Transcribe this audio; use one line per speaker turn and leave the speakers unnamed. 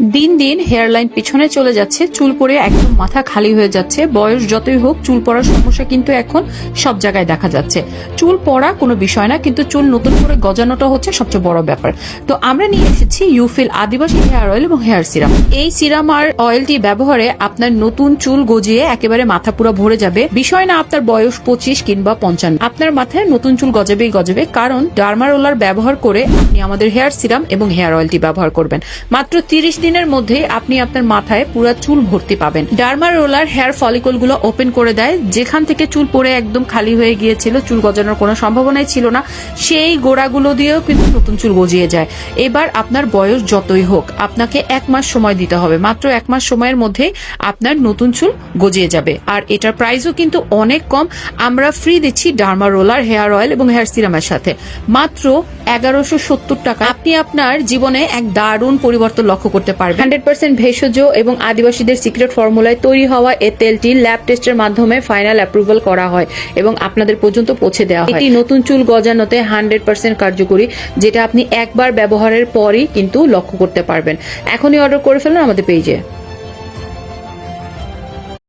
দিন দিন হেয়ারলাইন পিছনে চলে যাচ্ছে, চুল পরে একদম মাথা খালি হয়ে যাচ্ছে। বয়স যতই হোক, চুল পড়ার সমস্যা কিন্তু এখন সব জায়গায় দেখা যাচ্ছে। চুল পড়া কোনো বিষয় না, কিন্তু চুল নতুন করে গজানোটা হচ্ছে সবচেয়ে বড় ব্যাপার। তো আমরা নিয়ে এসেছি ইউফিল আদিবাসী হেয়ার অয়েল এবং হেয়ার সিরাম। এই সিরাম আর অয়েলটি ব্যবহারে আপনার নতুন চুল গজিয়ে একেবারে মাথা পুরো ভরে যাবে। বিষয় না আপনার বয়স পঁচিশ কিংবা পঞ্চান্ন। আপনার মাথায় নতুন চুল গজাবেই গজাবে, কারণ ডার্মারোলার ব্যবহার করে আপনি আমাদের হেয়ার সিরাম এবং হেয়ার অয়েলটি ব্যবহার করবেন। মাত্র তিরিশ দিনের মধ্যে আপনি আপনার মাথায় পুরো চুল ভর্তি পাবেন। ডার্মার রোলার হেয়ার ফলিকলগুলো ওপেন করে দেয়। যেখান থেকে চুল পড়ে একদম খালি হয়ে গিয়েছিল, চুল গজানোর কোনো সম্ভাবনাই ছিল না। সেই গোড়াগুলো দিয়েও কিন্তু নতুন চুল গজিয়ে যায়। এবার আপনার বয়স যতই হোক, আপনাকে এক মাস সময় দিতে হবে। মাত্র এক মাস সময়ের মধ্যে আপনার নতুন চুল গজিয়ে যাবে। আর এটার প্রাইসও কিন্তু অনেক কম। আমরা ফ্রি দিচ্ছি ডার্মা রোলার হেয়ার অয়েল এবং হেয়ার সিরামের সাথে। মাত্র এগারোশো সত্তর টাকা আপনি আপনার জীবনে এক দারুণ পরিবর্তন লক্ষ্য করতে পারবেন হান্ড্রেড পার্সেন্ট ভেষজ এবং আদিবাসীদের সিক্রেট ফর্মুলায় তৈরি হওয়া এ তেলটি ল্যাব টেস্টের মাধ্যমে ফাইনাল অ্যাপ্রুভাল করা হয় এবং আপনাদের পর্যন্ত পৌঁছে দেওয়া হয়। এটি নতুন চুল গজানোতে হান্ড্রেড পার্সেন্ট কার্যকরী, যেটা আপনি একবার ব্যবহারের পরই কিন্তু লক্ষ্য করতে পারবেন। এখনই অর্ডার করে ফেলুন আমাদের পেজে